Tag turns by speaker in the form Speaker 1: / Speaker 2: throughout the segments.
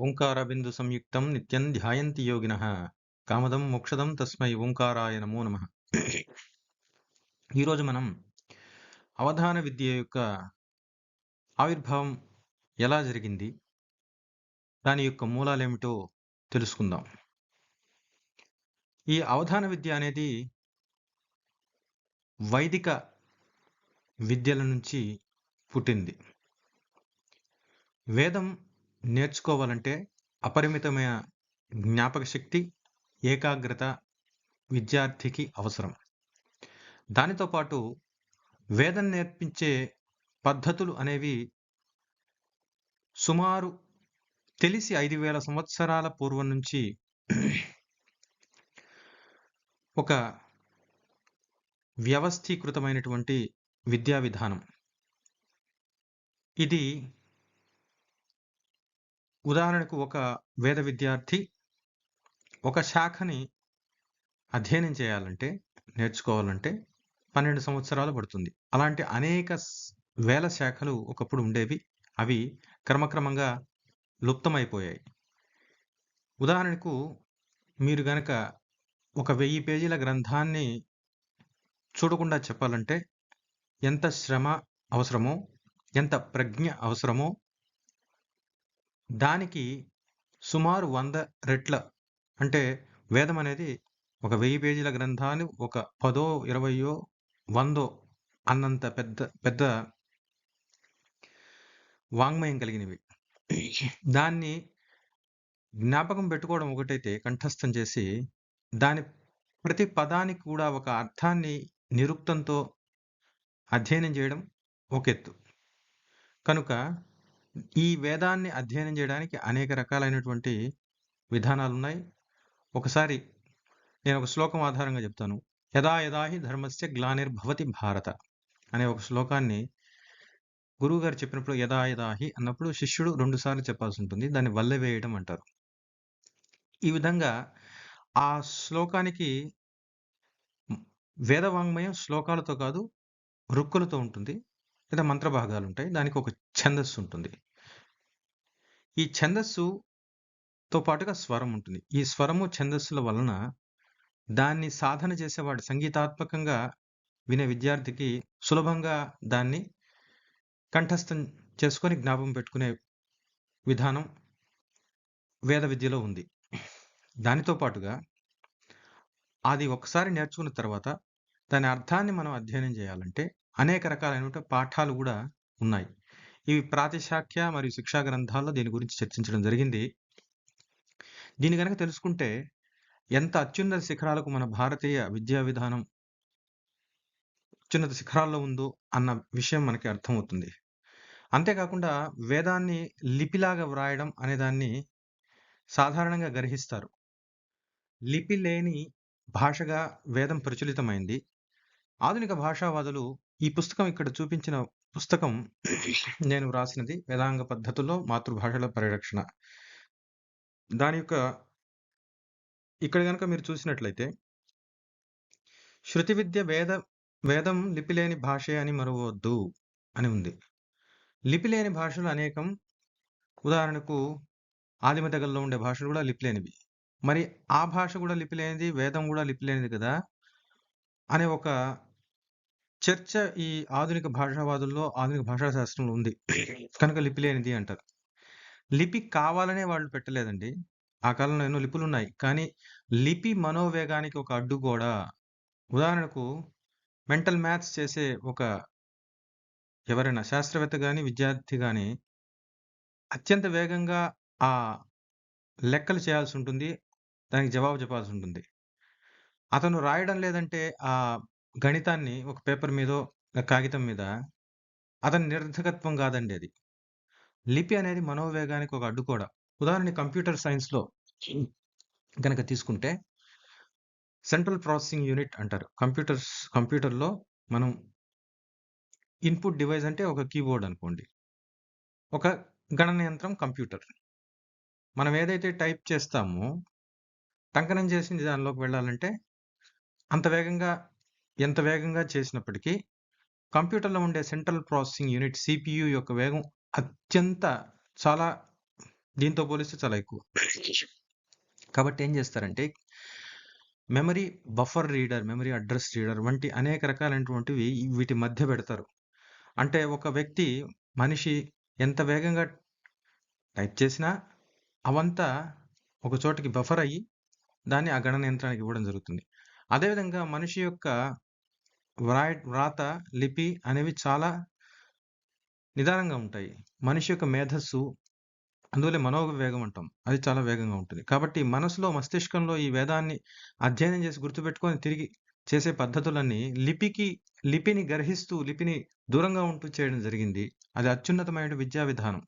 Speaker 1: ఓంకారబిందు సంయుక్తం నిత్యం ధ్యాయంతి యోగిన కామదం మోక్షదం తస్మై ఓంకారాయ నమో నమ ఈరోజు మనం అవధాన విద్య యొక్క ఆవిర్భావం ఎలా జరిగింది దాని యొక్క మూలాలు ఏమిటో తెలుసుకుందాం ఈ అవధాన విద్య అనేది వైదిక విద్యల నుంచి పుట్టింది వేదం నేర్చుకోవాలంటే అపరిమితమైన జ్ఞాపక శక్తి ఏకాగ్రత విద్యార్థికి అవసరం దానితో పాటు వేదం నేర్పించే పద్ధతులు అనేవి సుమారు తెలిసి ఐదు వేల సంవత్సరాల పూర్వం నుంచి ఒక వ్యవస్థీకృతమైనటువంటి విద్యా విధానం ఇది ఉదాహరణకు ఒక వేద విద్యార్థి ఒక శాఖని అధ్యయనం చేయాలంటే నేర్చుకోవాలంటే పన్నెండు సంవత్సరాలు పడుతుంది అలాంటి అనేక వేల శాఖలు ఒకప్పుడు ఉండేవి అవి క్రమక్రమంగా లుప్తమైపోయాయి ఉదాహరణకు మీరు గనక ఒక వెయ్యి పేజీల గ్రంథాన్ని చూడకుండా చెప్పాలంటే ఎంత శ్రమ అవసరమో ఎంత ప్రజ్ఞ అవసరమో దానికి సుమారు వంద రెట్ల అంటే వేదం అనేది ఒక వెయ్యి పేజీల గ్రంథాన్ని ఒక పదో ఇరవయో వందో అన్నంత పెద్ద పెద్ద వాంగ్మయం కలిగినవి దాన్ని జ్ఞాపకం పెట్టుకోవడం ఒకటైతే కంఠస్థం చేసి దాని ప్రతి పదానికి కూడా ఒక అర్థాన్ని నిరుక్తంతో అధ్యయనం చేయడం ఒక ఎత్తు కనుక ఈ వేదాన్ని అధ్యయనం చేయడానికి అనేక రకాలైనటువంటి విధానాలు ఉన్నాయి ఒకసారి నేను ఒక శ్లోకం ఆధారంగా చెప్తాను యదా యదాహి ధర్మస్య గ్లానిర్భవతి భారత అనే ఒక శ్లోకాన్ని గురువుగారు చెప్పినప్పుడు యదా యదాహి అన్నప్పుడు శిష్యుడు రెండుసార్లు చెప్పాల్సి ఉంటుంది దాన్ని వల్ల వేయడం అంటారు ఈ విధంగా ఆ శ్లోకానికి వేదవాంగ్మయం శ్లోకాలతో కాదు రుక్కులతో ఉంటుంది లేదా మంత్రభాగాలు ఉంటాయి దానికి ఒక ఛందస్సు ఉంటుంది ఈ ఛందస్సుతో పాటుగా స్వరం ఉంటుంది ఈ స్వరము ఛందస్సుల వలన దాన్ని సాధన చేసేవాడు సంగీతాత్మకంగా వినే విద్యార్థికి సులభంగా దాన్ని కంఠస్థం చేసుకొని జ్ఞాపం పెట్టుకునే విధానం వేద విద్యలో ఉంది దానితో పాటుగా అది ఒకసారి నేర్చుకున్న తర్వాత దాని అర్థాన్ని మనం అధ్యయనం చేయాలంటే అనేక రకాలైనటువంటి పాఠాలు కూడా ఉన్నాయి ఇవి ప్రాతిశాఖ్య మరియు శిక్షా గ్రంథాల్లో దీని గురించి చర్చించడం జరిగింది దీని కనుక తెలుసుకుంటే ఎంత అత్యున్నత శిఖరాలకు మన భారతీయ విద్యా విధానం అత్యున్నత శిఖరాల్లో ఉందో అన్న విషయం మనకి అర్థమవుతుంది అంతేకాకుండా వేదాన్ని లిపిలాగా వ్రాయడం అనేదాన్ని సాధారణంగా గ్రహిస్తారు లిపి లేని భాషగా వేదం ప్రచురితమైంది ఆధునిక భాషావాదులు ఈ పుస్తకం ఇక్కడ చూపించిన పుస్తకం నేను వ్రాసినది వేదాంగ పద్ధతుల్లో మాతృభాషల పరిరక్షణ దాని యొక్క ఇక్కడ కనుక మీరు చూసినట్లయితే శృతి విద్య వేద వేదం లిపిలేని భాషే అని మరవద్దు అని ఉంది లిపిలేని భాషలు అనేకం ఉదాహరణకు ఆదిమ తెగల్లో ఉండే భాషలు కూడా లిపిలేనివి మరి ఆ భాష కూడా లిపిలేనిది వేదం కూడా లిపిలేనిది కదా అనే ఒక చర్చ ఈ ఆధునిక భాషావాదుల్లో ఆధునిక భాషా శాస్త్రంలో ఉంది కనుక లిపి లేనిది అంటారు లిపి కావాలనే వాళ్ళు పెట్టలేదండి ఆ కాలంలో ఎన్నో లిపులు ఉన్నాయి కానీ లిపి మనోవేగానికి ఒక అడ్డు కూడా ఉదాహరణకు మెంటల్ మ్యాథ్స్ చేసే ఒక ఎవరైనా శాస్త్రవేత్త కానీ విద్యార్థి కానీ అత్యంత వేగంగా ఆ లెక్కలు చేయాల్సి ఉంటుంది దానికి జవాబు చెప్పాల్సి ఉంటుంది అతను రాయడం లేదంటే ఆ గణితాన్ని ఒక పేపర్ మీద కాగితం మీద అతని నిర్ధకత్వం కాదండి అది లిపి అనేది మనోవేగానికి ఒక అడ్డు కూడా ఉదాహరణ కంప్యూటర్ సైన్స్లో కనుక తీసుకుంటే సెంట్రల్ ప్రాసెసింగ్ యూనిట్ అంటారు కంప్యూటర్స్ కంప్యూటర్లో మనం ఇన్పుట్ డివైస్ అంటే ఒక కీబోర్డ్ అనుకోండి ఒక గణన యంత్రం కంప్యూటర్ మనం ఏదైతే టైప్ చేస్తామో టంకనం చేసింది దానిలోకి వెళ్ళాలంటే అంత వేగంగా ఎంత వేగంగా చేసినప్పటికీ కంప్యూటర్లో ఉండే సెంట్రల్ ప్రాసెసింగ్ యూనిట్ సిపియు యొక్క వేగం అత్యంత చాలా దీంతో పోలిస్తే చాలా ఎక్కువ కాబట్టి ఏం చేస్తారంటే memory buffer reader memory address reader వంటి అనేక రకాలైనటువంటివి వీటి మధ్య పెడతారు అంటే ఒక వ్యక్తి మనిషి ఎంత వేగంగా టైప్ చేసినా అవంతా ఒక చోటకి బఫర్ అయ్యి దాన్ని ఆ గణన యంత్రానికి ఇవ్వడం జరుగుతుంది అదేవిధంగా మనిషి యొక్క వ్రాయ వ్రాత లిపి అనేవి చాలా నిదానంగా ఉంటాయి మనిషి యొక్క మేధస్సు అందువల్ల మనోవేగం అంటాం అది చాలా వేగంగా ఉంటుంది కాబట్టి మనసులో మస్తిష్కంలో ఈ వేదాన్ని అధ్యయనం చేసి గుర్తుపెట్టుకొని తిరిగి చేసే పద్ధతులన్నీ లిపికి లిపిని గ్రహిస్తూ లిపిని దూరంగా ఉంటూ చేయడం జరిగింది అది అత్యున్నతమైన విద్యా విధానం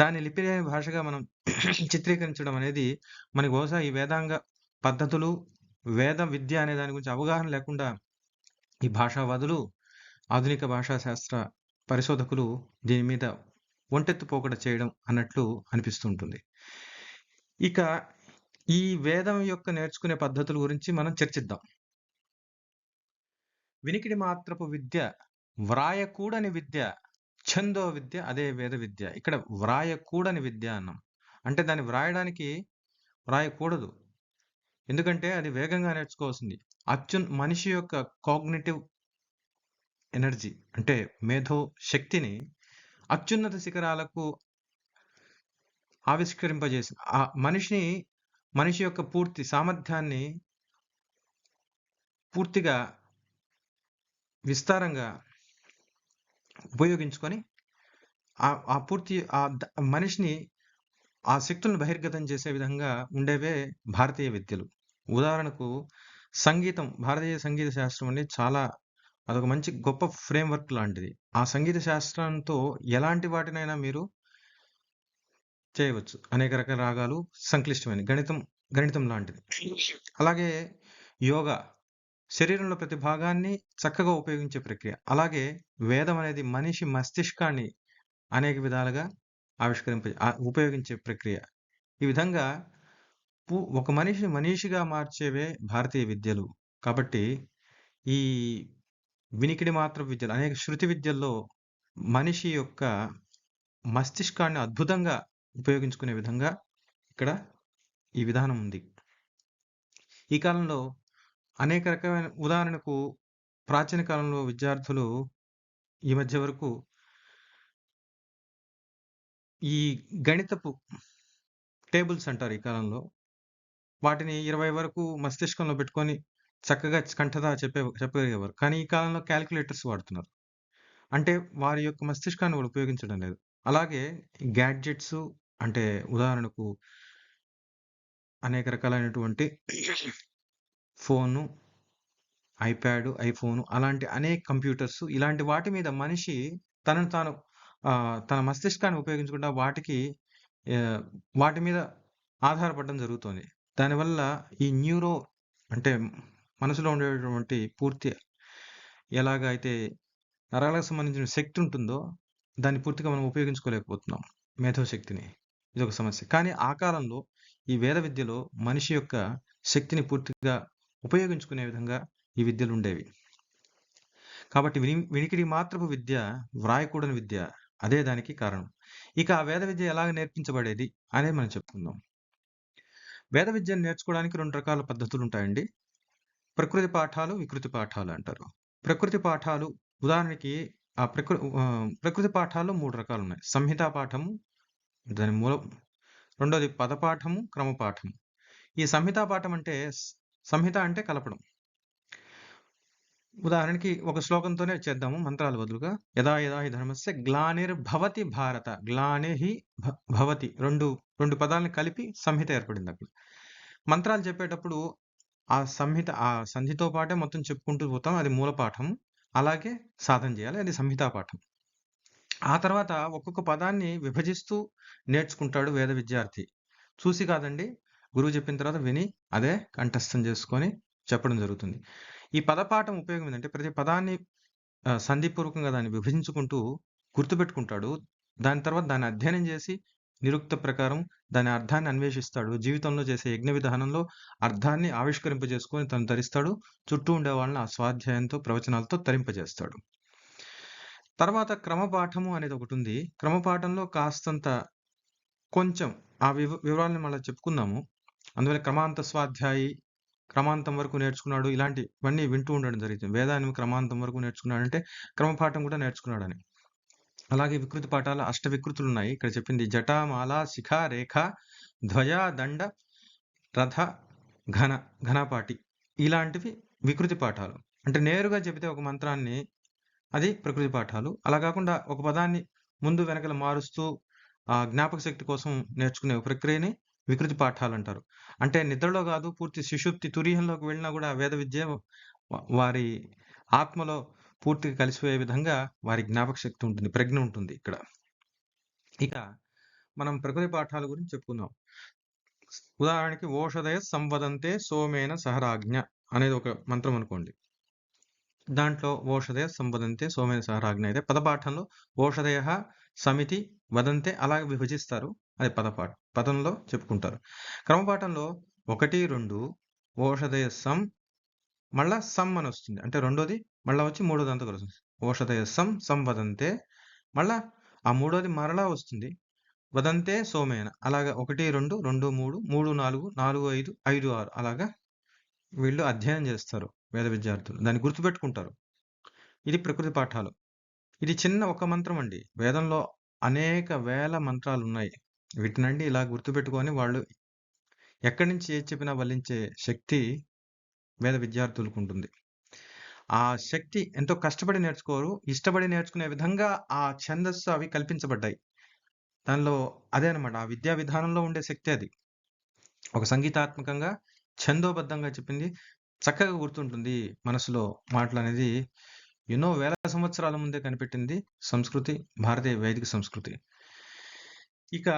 Speaker 1: దాన్ని లిపిలేని భాషగా మనం చిత్రీకరించడం అనేది మనకు బహుశా ఈ వేదాంగ పద్ధతులు వేద విద్య అనే దాని గురించి అవగాహన లేకుండా ఈ భాషావాదులు ఆధునిక భాషాశాస్త్ర పరిశోధకులు దీని మీద ఒంటెత్తుపోకడ చేయడం అన్నట్లు అనిపిస్తుంటుంది ఇక ఈ వేదం యొక్క నేర్చుకునే పద్ధతుల గురించి మనం చర్చిద్దాం వినికిడి మాత్రపు విద్య వ్రాయకూడని విద్య ఛందో విద్య అదే వేద విద్య ఇక్కడ వ్రాయకూడని విద్య అన్నాం అంటే దాన్ని వ్రాయడానికి వ్రాయకూడదు ఎందుకంటే అది వేగంగా నేర్చుకోవాల్సింది అత్యున్ మనిషి యొక్క కాగ్నేటివ్ ఎనర్జీ అంటే మేధో శక్తిని అత్యున్నత శిఖరాలకు ఆవిష్కరింపజేసి ఆ మనిషిని మనిషి యొక్క పూర్తి సామర్థ్యాన్ని పూర్తిగా విస్తారంగా ఉపయోగించుకొని ఆ పూర్తి ఆ మనిషిని ఆ శక్తులను బహిర్గతం చేసే విధంగా ఉండేవే భారతీయ విద్యలు ఉదాహరణకు సంగీతం భారతీయ సంగీత శాస్త్రం అనేది చాలా అదొక మంచి గొప్ప ఫ్రేమ్వర్క్ లాంటిది ఆ సంగీత శాస్త్రంతో ఎలాంటి వాటినైనా మీరు చేయవచ్చు అనేక రకాల రాగాలు సంక్లిష్టమైన గణితం గణితం లాంటిది అలాగే యోగా శరీరంలో ప్రతి భాగాన్ని చక్కగా ఉపయోగించే ప్రక్రియ అలాగే వేదం అనేది మనిషి మస్తిష్కాన్ని అనేక విధాలుగా ఆవిష్కరింప ఉపయోగించే ప్రక్రియ ఈ విధంగా ఒక మనిషి మనిషిగా మార్చేవే భారతీయ విద్యలు కాబట్టి ఈ వినికిడి మాత్ర విద్యలు అనేక శృతి విద్యల్లో మనిషి యొక్క మస్తిష్కాన్ని అద్భుతంగా ఉపయోగించుకునే విధంగా ఇక్కడ ఈ విధానం ఉంది ఈ కాలంలో అనేక రకమైన ఉదాహరణకు ప్రాచీన కాలంలో విద్యార్థులు ఈ మధ్య వరకు ఈ గణితపు టేబుల్స్ అంటారు ఈ కాలంలో వాటిని ఇరవై వరకు మస్తిష్కంలో పెట్టుకొని చక్కగా కంటదా చెప్పే చెప్పగలిగేవారు కానీ ఈ కాలంలో క్యాలిక్యులేటర్స్ వాడుతున్నారు అంటే వారి యొక్క మస్తిష్కాన్ని వాళ్ళు ఉపయోగించడం లేదు అలాగే గ్యాడ్జెట్స్ అంటే ఉదాహరణకు అనేక రకాలైనటువంటి ఫోను ఐప్యాడ్ ఐఫోను అలాంటి అనేక కంప్యూటర్స్ ఇలాంటి వాటి మీద మనిషి తనను తాను తన మస్తిష్కాన్ని ఉపయోగించకుండా వాటికి వాటి మీద ఆధారపడడం జరుగుతుంది దానివల్ల ఈ న్యూరో అంటే మనసులో ఉండేటువంటి పూర్తి ఎలాగ అయితే నరాలకు సంబంధించిన శక్తి ఉంటుందో దాన్ని పూర్తిగా మనం ఉపయోగించుకోలేకపోతున్నాం మేధోశక్తిని ఇది ఒక సమస్య కానీ ఆ కాలంలో ఈ వేద విద్యలో మనిషి యొక్క శక్తిని పూర్తిగా ఉపయోగించుకునే విధంగా ఈ విద్యలు ఉండేవి కాబట్టి విని వినికిడి మాత్రపు విద్య వ్రాయకూడని విద్య అదే దానికి కారణం ఇక ఆ వేద విద్య ఎలాగ నేర్పించబడేది అనేది మనం చెప్పుకుందాం వేద విద్యను నేర్చుకోవడానికి రెండు రకాల పద్ధతులు ఉంటాయండి ప్రకృతి పాఠాలు వికృతి పాఠాలు అంటారు ప్రకృతి పాఠాలు ఉదాహరణకి ఆ ప్రకృతి ప్రకృతి పాఠాలు మూడు రకాలు ఉన్నాయి సంహితా పాఠము దాని మూల రెండోది పదపాఠము క్రమపాఠము ఈ సంహితా పాఠం అంటే సంహిత అంటే కలపడం ఉదాహరణకి ఒక శ్లోకంతోనే చేద్దాము మంత్రాల బదులుగా యదా యదా హి ధర్మస్య భవతి భారత గ్లానే హి భవతి రెండు రెండు పదాలను కలిపి సంహిత ఏర్పడింది అక్కడ మంత్రాలు చెప్పేటప్పుడు ఆ సంహిత ఆ సంధితో పాటే మొత్తం చెప్పుకుంటూ పోతాం అది మూల పాఠం అలాగే సాధన చేయాలి అది సంహితా పాఠం ఆ తర్వాత ఒక్కొక్క పదాన్ని విభజిస్తూ నేర్చుకుంటాడు వేద విద్యార్థి చూసి కాదండి గురువు చెప్పిన తర్వాత విని అదే కంఠస్థం చేసుకొని చెప్పడం జరుగుతుంది ఈ పదపాఠం ఉపయోగం ఏంటంటే ప్రతి పదాన్ని సంధిపూర్వకంగా దాన్ని విభజించుకుంటూ గుర్తుపెట్టుకుంటాడు దాని తర్వాత దాన్ని అధ్యయనం చేసి నిరుక్త ప్రకారం దాని అర్థాన్ని అన్వేషిస్తాడు జీవితంలో చేసే యజ్ఞ విధానంలో అర్థాన్ని ఆవిష్కరింపజేసుకొని తను ధరిస్తాడు చుట్టూ ఉండే వాళ్ళని ఆ స్వాధ్యాయంతో ప్రవచనాలతో తరింపజేస్తాడు తర్వాత క్రమపాఠము అనేది ఒకటి ఉంది క్రమపాఠంలో కాస్తంత కొంచెం ఆ వివ వివరాలను మళ్ళీ చెప్పుకుందాము అందువల్ల క్రమాంత స్వాధ్యాయి క్రమాంతం వరకు నేర్చుకున్నాడు ఇలాంటి ఇవన్నీ వింటూ ఉండడం జరిగింది వేదాన్ని క్రమాంతం వరకు నేర్చుకున్నాడు అంటే క్రమపాఠం కూడా నేర్చుకున్నాడని అలాగే వికృతి పాఠాలు అష్ట వికృతులు ఉన్నాయి ఇక్కడ చెప్పింది జట మాల శిఖ రేఖ ధ్వయ దండ రథ ఘన ఘనపాటి ఇలాంటివి వికృతి పాఠాలు అంటే నేరుగా చెబితే ఒక మంత్రాన్ని అది ప్రకృతి పాఠాలు అలా కాకుండా ఒక పదాన్ని ముందు వెనకలు మారుస్తూ ఆ జ్ఞాపక శక్తి కోసం నేర్చుకునే ప్రక్రియని వికృతి పాఠాలు అంటారు అంటే నిద్రలో కాదు పూర్తి శిశుప్తి తురియంలోకి వెళ్ళినా కూడా వేద విద్య వారి ఆత్మలో పూర్తిగా కలిసిపోయే విధంగా వారి జ్ఞాపక శక్తి ఉంటుంది ప్రజ్ఞ ఉంటుంది ఇక్కడ ఇక మనం ప్రకృతి పాఠాల గురించి చెప్పుకుందాం ఉదాహరణకి ఓషధయ సంవదంతే సోమేన సహరాజ్ఞ అనేది ఒక మంత్రం అనుకోండి దాంట్లో ఓషధయ సంవదంతే సోమేన సహరాజ్ఞ అయితే పదపాఠంలో ఓషధయ సమితి వదంతే అలాగే విభజిస్తారు అది పదపాఠ పదంలో చెప్పుకుంటారు క్రమపాఠంలో ఒకటి రెండు ఓషధయ సం మళ్ళా సమ్ అని వస్తుంది అంటే రెండోది మళ్ళీ వచ్చి మూడోది అంతా కలుస్తుంది ఓషధయ సం సం వదంతే మళ్ళా ఆ మూడోది మరలా వస్తుంది వదంతే సోమేన అలాగా ఒకటి రెండు రెండు మూడు మూడు నాలుగు నాలుగు ఐదు ఐదు ఆరు అలాగా వీళ్ళు అధ్యయనం చేస్తారు వేద విద్యార్థులు దాన్ని గుర్తుపెట్టుకుంటారు ఇది ప్రకృతి పాఠాలు ఇది చిన్న ఒక మంత్రం అండి వేదంలో అనేక వేల మంత్రాలు ఉన్నాయి వీటి ఇలా గుర్తుపెట్టుకొని వాళ్ళు ఎక్కడి నుంచి ఏ చెప్పినా వల్లించే శక్తి మీద విద్యార్థులకు ఉంటుంది ఆ శక్తి ఎంతో కష్టపడి నేర్చుకోరు ఇష్టపడి నేర్చుకునే విధంగా ఆ ఛందస్సు అవి కల్పించబడ్డాయి దానిలో అదే అనమాట ఆ విద్యా విధానంలో ఉండే శక్తి అది ఒక సంగీతాత్మకంగా ఛందోబద్ధంగా చెప్పింది చక్కగా గుర్తుంటుంది మనసులో మాటలు అనేది ఎన్నో వేల సంవత్సరాల ముందే కనిపెట్టింది సంస్కృతి భారతీయ వైదిక సంస్కృతి ఇక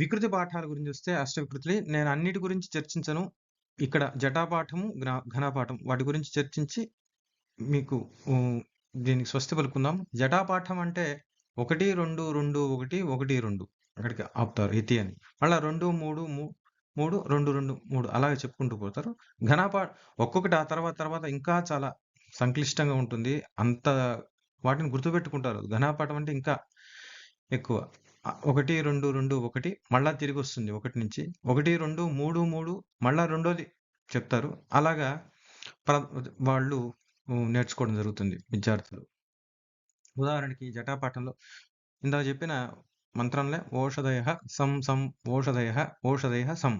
Speaker 1: వికృతి పాఠాల గురించి వస్తే వికృతి నేను అన్నిటి గురించి చర్చించను ఇక్కడ జటాపాఠము ఘనపాఠం వాటి గురించి చర్చించి మీకు దీనికి స్వస్తి పలుకుందాం జటాపాఠం అంటే ఒకటి రెండు రెండు ఒకటి ఒకటి రెండు అక్కడికి ఆపుతారు ఇతి అని మళ్ళీ రెండు మూడు మూడు రెండు రెండు మూడు అలాగే చెప్పుకుంటూ పోతారు ఘనపా ఒక్కొక్కటి ఆ తర్వాత తర్వాత ఇంకా చాలా సంక్లిష్టంగా ఉంటుంది అంత వాటిని గుర్తుపెట్టుకుంటారు ఘనపాఠం అంటే ఇంకా ఎక్కువ ఒకటి రెండు రెండు ఒకటి మళ్ళా తిరిగి వస్తుంది ఒకటి నుంచి ఒకటి రెండు మూడు మూడు మళ్ళా రెండోది చెప్తారు అలాగా ప్ర వాళ్ళు నేర్చుకోవడం జరుగుతుంది విద్యార్థులు ఉదాహరణకి జటాపాఠంలో ఇందాక చెప్పిన మంత్రంలో ఓషధయ సం సం ఓషధయ ఓషధయ సం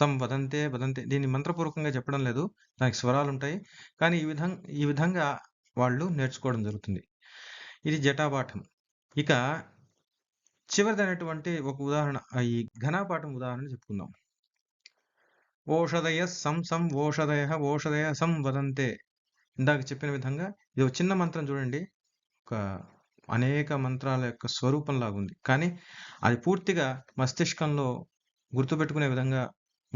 Speaker 1: సం వదంతే వదంతే దీన్ని మంత్రపూర్వకంగా చెప్పడం లేదు దానికి స్వరాలు ఉంటాయి కానీ ఈ విధంగా ఈ విధంగా వాళ్ళు నేర్చుకోవడం జరుగుతుంది ఇది జటాపాఠం ఇక చివరిదైనటువంటి ఒక ఉదాహరణ ఈ ఘనాపాఠం ఉదాహరణ చెప్పుకుందాం ఓషధయ సం సం ఓషధయ ఓషధయ సం వదంతే ఇందాక చెప్పిన విధంగా ఇది ఒక చిన్న మంత్రం చూడండి ఒక అనేక మంత్రాల యొక్క స్వరూపంలాగా ఉంది కానీ అది పూర్తిగా మస్తిష్కంలో గుర్తుపెట్టుకునే విధంగా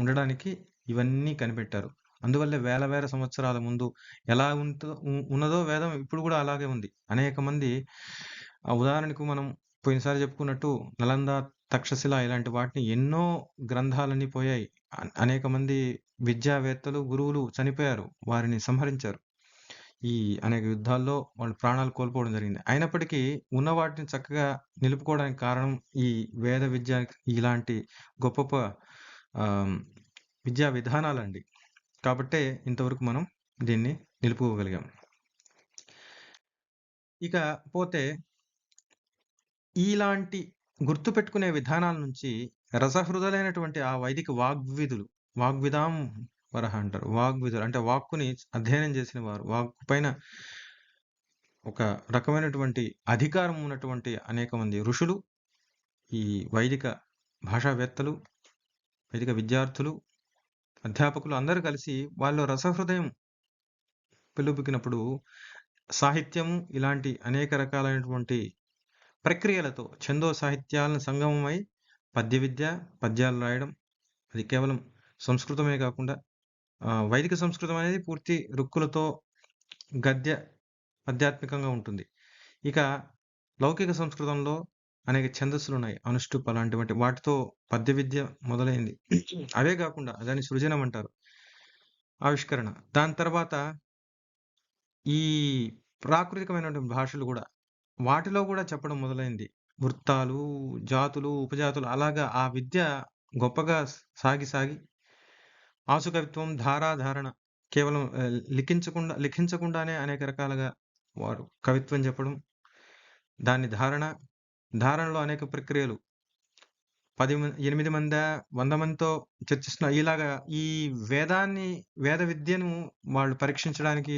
Speaker 1: ఉండడానికి ఇవన్నీ కనిపెట్టారు అందువల్లే వేల వేల సంవత్సరాల ముందు ఎలా ఉందో ఉన్నదో వేదం ఇప్పుడు కూడా అలాగే ఉంది అనేక మంది ఉదాహరణకు మనం పోయినసారి చెప్పుకున్నట్టు నలంద తక్షశిల ఇలాంటి వాటిని ఎన్నో గ్రంథాలన్నీ పోయాయి అనేక మంది విద్యావేత్తలు గురువులు చనిపోయారు వారిని సంహరించారు ఈ అనేక యుద్ధాల్లో వాళ్ళు ప్రాణాలు కోల్పోవడం జరిగింది అయినప్పటికీ ఉన్న వాటిని చక్కగా నిలుపుకోవడానికి కారణం ఈ వేద విద్య ఇలాంటి గొప్ప గొప్ప విద్యా విధానాలండి కాబట్టే ఇంతవరకు మనం దీన్ని నిలుపుకోగలిగాం ఇక పోతే ఇలాంటి గుర్తుపెట్టుకునే విధానాల నుంచి రసహృదలైనటువంటి ఆ వైదిక వాగ్విధులు వాగ్విధాం వరహ అంటారు వాగ్విధులు అంటే వాక్కుని అధ్యయనం చేసిన వారు వాక్కు పైన ఒక రకమైనటువంటి అధికారం ఉన్నటువంటి అనేక మంది ఋషులు ఈ వైదిక భాషావేత్తలు వైదిక విద్యార్థులు అధ్యాపకులు అందరూ కలిసి వాళ్ళు రసహృదయం పిలుపుకినప్పుడు సాహిత్యము ఇలాంటి అనేక రకాలైనటువంటి ప్రక్రియలతో ఛందో సాహిత్యాలను సంగమమై పద్య విద్య పద్యాలు రాయడం అది కేవలం సంస్కృతమే కాకుండా వైదిక సంస్కృతం అనేది పూర్తి రుక్కులతో గద్య ఆధ్యాత్మికంగా ఉంటుంది ఇక లౌకిక సంస్కృతంలో అనేక ఛందస్సులు ఉన్నాయి అలాంటి వంటి వాటితో పద్య విద్య మొదలైంది అవే కాకుండా దాని సృజనం అంటారు ఆవిష్కరణ దాని తర్వాత ఈ ప్రాకృతికమైనటువంటి భాషలు కూడా వాటిలో కూడా చెప్పడం మొదలైంది. వృత్తాలు, జాతులు, ఉపజాతులు అలాగా ఆ విద్య గొప్పగా సాగి సాగి ఆసుకవిత్వం, ధారాధారణ కేవలం లిఖించకుండా లిఖించకుండానే అనేక రకాలుగా వారు కవిత్వం చెప్పడం. దాన్ని ధారణ, ధారణలో అనేక ప్రక్రియలు. పది ఎనిమిది మంది వంద మందితో చర్చిస్తున్న ఇలాగా ఈ వేదాన్ని వేద విద్యను వాళ్ళు పరీక్షించడానికి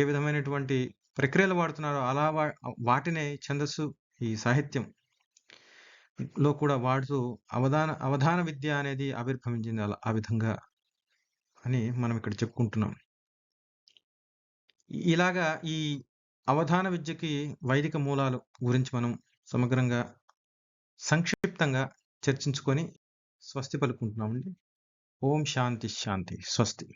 Speaker 1: ఏ విధమైనటువంటి ప్రక్రియలు వాడుతున్నారో అలా వా వాటినే ఛందస్సు ఈ సాహిత్యం లో కూడా వాడుతూ అవధాన అవధాన విద్య అనేది ఆవిర్భవించింది అలా ఆ విధంగా అని మనం ఇక్కడ చెప్పుకుంటున్నాం ఇలాగా ఈ అవధాన విద్యకి వైదిక మూలాలు గురించి మనం సమగ్రంగా సంక్షిప్తంగా చర్చించుకొని స్వస్తి పలుకుంటున్నామండి ఓం శాంతి శాంతి స్వస్తి